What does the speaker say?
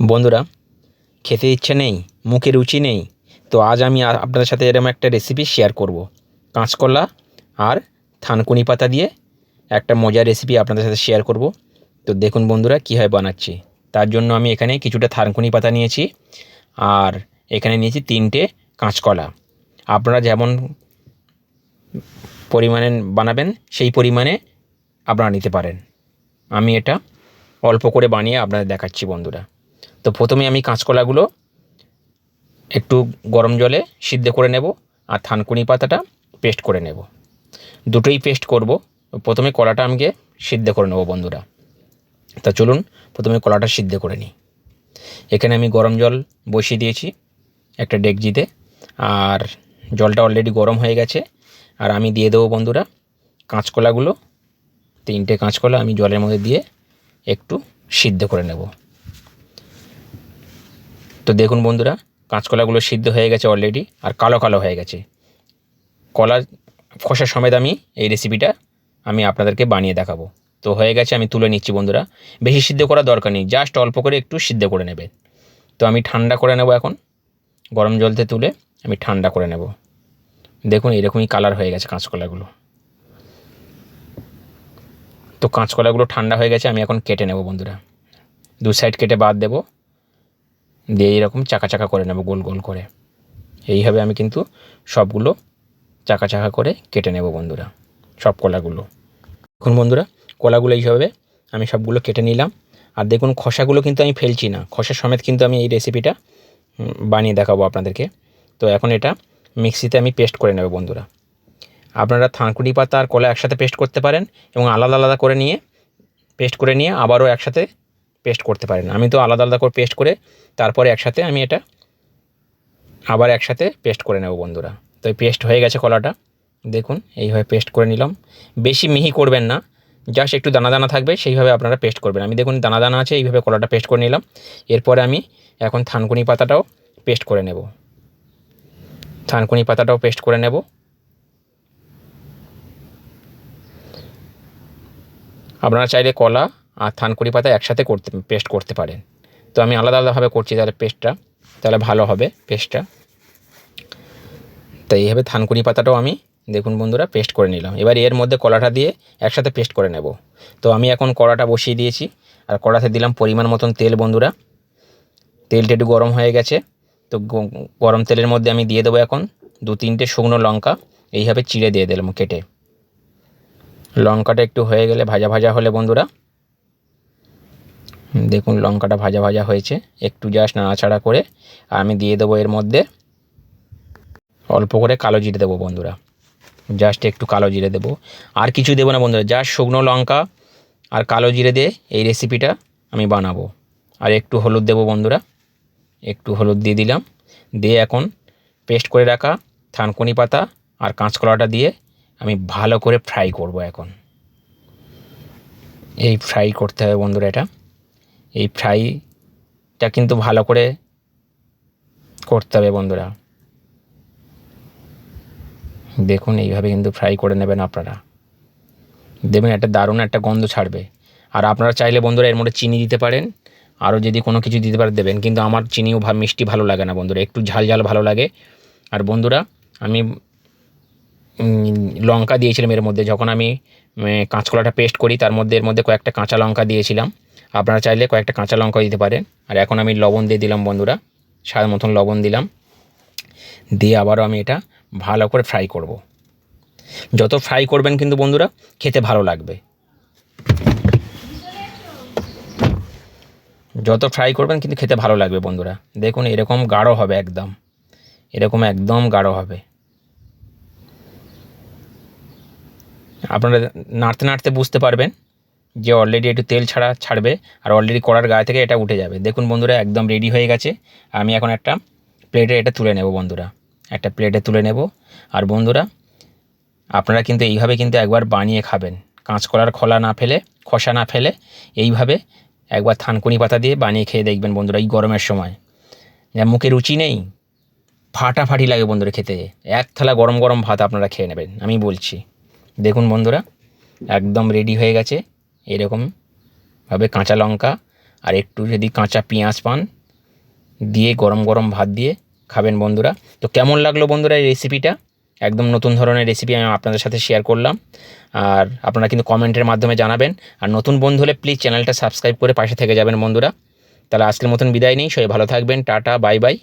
বন্ধুরা, খেতে ইচ্ছে নেই, মুখে রুচি নেই, তো আজ আমি আপনাদের সাথে এরকম একটা রেসিপি শেয়ার করব। কাঁচকলা আর থানকুনি পাতা দিয়ে একটা মজার রেসিপি আপনাদের সাথে শেয়ার করব। তো দেখুন বন্ধুরা, কীভাবে বানাচ্ছি। তার জন্য আমি এখানে কিছুটা থানকুনি পাতা নিয়েছি আর এখানে নিয়েছি তিনটে কাঁচকলা। আপনারা যেমন পরিমাণে বানাবেন, সেই পরিমাণে আপনারা নিতে পারেন। আমি এটা অল্প করে বানিয়ে আপনাদের দেখাচ্ছি বন্ধুরা। তো প্রথমে আমি কাঁচকলাগুলো একটু গরম জলে সিদ্ধ করে নেব আর থানকুনি পাতাটা পেস্ট করে নেব। দুটোই পেস্ট করব। প্রথমে কলাটা আমাকে সিদ্ধ করে নেব বন্ধুরা। তা চলুন প্রথমে কলাটা সিদ্ধ করে নিই। এখানে আমি গরম জল বসিয়ে দিয়েছি একটা ডেকজিতে আর জলটা অলরেডি গরম হয়ে গেছে। আর আমি দিয়ে দেবো বন্ধুরা কাঁচকলাগুলো। তিনটে কাঁচকলা আমি জলের মধ্যে দিয়ে একটু সিদ্ধ করে নেব। তো দেখুন বন্ধুরা, কাঁচকলাগুলো সিদ্ধ হয়ে গেছে অলরেডি আর কালো কালো হয়ে গেছে। কলা খোসা সমেত আমি এই রেসিপিটা আমি আপনাদেরকে বানিয়ে দেখাবো। তো হয়ে গেছে, আমি তুলে নিচ্ছি বন্ধুরা। বেশি সিদ্ধ করার দরকার নেই জাস্ট অল্প করে একটু সিদ্ধ করে নেবেন তো আমি ঠান্ডা করে নেব এখন, গরম জলতে তুলে আমি ঠান্ডা করে নেব। দেখুন, এরকমই কালার হয়ে গেছে কাঁচকলাগুলো। তো কাঁচকলাগুলো ঠান্ডা হয়ে গেছে, আমি এখন কেটে নেব বন্ধুরা। দু সাইড কেটে বাদ দেব। দিয়ে এরকম চাকা চাকা করে নেব, গোল গোল করে। এইভাবে আমি কিন্তু সবগুলো চাকা চাকা করে কেটে নেব বন্ধুরা, সব কলাগুলো। এখন বন্ধুরা, কলাগুলো এইভাবে আমি সবগুলো কেটে নিলাম। আর দেখুন, খসাগুলো কিন্তু আমি ফেলছি না। খোসা সমেত কিন্তু আমি এই রেসিপিটা বানিয়ে দেখাবো আপনাদেরকে। তো এখন এটা মিক্সিতে আমি পেস্ট করে নেব বন্ধুরা। আপনারা থানকুনি পাতা আর কলা একসাথে পেস্ট করতে পারেন এবং আলাদা আলাদা করে নিয়ে, পেস্ট করে নিয়ে আবারও একসাথে পেস্ট করতে পারেন আমি তো আলাদা আলাদা করে পেস্ট করে তারপরে একসাথে আমি এটা আবার একসাথে পেস্ট করে নেব বন্ধুরা। তো পেস্ট হয়ে গেছে কলাটা। দেখুন, এইভাবে পেস্ট করে নিলাম। বেশি মিহি করবেন না। জাস্ট একটু দানা দানা থাকবে, সেইভাবে আপনারা পেস্ট করবেন। আমি দেখুন, দানা দানা আছে, এইভাবে কলাটা পেস্ট করে নিলাম। এরপরে আমি এখন থানকুনি পাতাটাও পেস্ট করে নেব। থানকুনি পাতাটাও পেস্ট করে নেব। আপনারা চাইলে কলা আর থানকুনি পাতা একসাথে করতে, পেস্ট করতে পারেন। তো আমি আলাদা আলাদাভাবে করছি তাহলে পেস্টটা, তাহলে ভালো হবে পেস্টটা। তাই এইভাবে থানকুনি পাতাটাও আমি, দেখুন বন্ধুরা, পেস্ট করে নিলাম। এবার এর মধ্যে কলাটা দিয়ে একসাথে পেস্ট করে নেব। তো আমি এখন কড়াটা বসিয়ে দিয়েছি। আর কড়াতে দিলাম পরিমাণ মতন তেল বন্ধুরা। তেলটা একটু গরম হয়ে গেছে। তো গরম তেলের মধ্যে আমি দিয়ে দেবো এখন দু তিনটে শুকনো লঙ্কা। এইভাবে চিড়ে দিয়ে দিলাম কেটে। লঙ্কাটা একটু হয়ে গেলে ভাজা ভাজা হলে বন্ধুরা দেখুন, লঙ্কাটা ভাজা ভাজা হয়েছে। একটু জাস্ট নাড়াচাড়া করে আমি দিয়ে দেবো এর মধ্যে অল্প করে কালো জিরে দেবো বন্ধুরা। জাস্ট একটু কালো জিরে দেবো। আর কিছু দেবো না বন্ধুরা জাস্ট শুকনো লঙ্কা আর কালো জিরে দিয়ে এই রেসিপিটা আমি বানাবো। আর একটু হলুদ দেবো বন্ধুরা, একটু হলুদ দিয়ে দিলাম। দিয়ে এখন পেস্ট করে রাখা থানকুনি পাতা আর কাঁচকলাটা দিয়ে আমি ভালো করে ফ্রাই করব এখন। এই ফ্রাই করতে হবে বন্ধুরা এটা। এই ফ্রাইটা কিন্তু ভালো করে করতে হবে বন্ধুরা। দেখুন এইভাবে কিন্তু ফ্রাই করে নেবেন আপনারা। দেবেন একটা দারুণ একটা গন্ধ ছাড়বে। আর আপনারা চাইলে বন্ধুরা এর মধ্যে চিনি দিতে পারেন। আরও যদি কোনো কিছু দিতে পারে দেবেন, কিন্তু আমার চিনিও ভা- মিষ্টি ভালো লাগে না বন্ধুরা, একটু ঝাল ঝাল ভালো লাগে। আর বন্ধুরা, আমি লঙ্কা দিয়েছিলাম এর মধ্যে। যখন আমি কাঁচকলাটা পেস্ট করি, তার মধ্যে এর মধ্যে কয়েকটা কাঁচা লঙ্কা দিয়েছিলাম। আপনারা চাইলে কয়েকটা কাঁচা লঙ্কা দিতে পারেন। আর এখন আমি লবণ দিয়ে দিলাম বন্ধুরা, স্বাদ মতন লবণ দিলাম। দিয়ে আবারও আমি এটা ভালো করে ফ্রাই করব। যত ফ্রাই করবেন কিন্তু বন্ধুরা, খেতে ভালো লাগবে। যত ফ্রাই করবেন কিন্তু খেতে ভালো লাগবে বন্ধুরা। দেখুন, এরকম গাঢ় হবে একদম। এরকম একদম গাঢ় হবে। আপনারা নাড়তে নাড়তে বুঝতে পারবেন। যে অলরেডি একটু তেল ছাড়া ছাড়বে আর অলরেডি কড়ার গায়ে থেকে এটা উঠে যাবে। দেখুন বন্ধুরা, একদম রেডি হয়ে গেছে। আমি এখন একটা প্লেটে এটা তুলে নেব বন্ধুরা। একটা প্লেটে তুলে নেব। আর বন্ধুরা, আপনারা কিন্তু এইভাবে কিন্তু একবার বানিয়ে খাবেন। কাঁচকলার খোলা না ফেলে, খসা না ফেলে, এইভাবে একবার থানকুনি পাতা দিয়ে বানিয়ে খেয়ে দেখবেন বন্ধুরা, এই গরমের সময়। যা মুখে রুচি নেই, ফাটাফাটি লাগে বন্ধুরা খেতে। এক থালা গরম গরম ভাত আপনারা খেয়ে নেবেন, আমি বলছি। দেখুন বন্ধুরা, একদম রেডি হয়ে গেছে। এরকম ভাবে কাঁচা লঙ্কা আর একটু যদি কাঁচা পেঁয়াজ পান, দিয়ে গরম গরম ভাত দিয়ে খাবেন বন্ধুরা। তো কেমন লাগল বন্ধুরা এই রেসিপিটা একদম নতুন ধরনের রেসিপি আমি আপনাদের সাথে শেয়ার করলাম। আর আপনারা কিন্তু কমেন্টের মাধ্যমে জানাবেন। আর নতুন বন্ধু হলে প্লিজ চ্যানেলটা সাবস্ক্রাইব করে পাশে থেকে যাবেন বন্ধুরা। তাহলে আজকের মতন বিদায় নেই। সবাই ভালো থাকবেন। Tata bye bye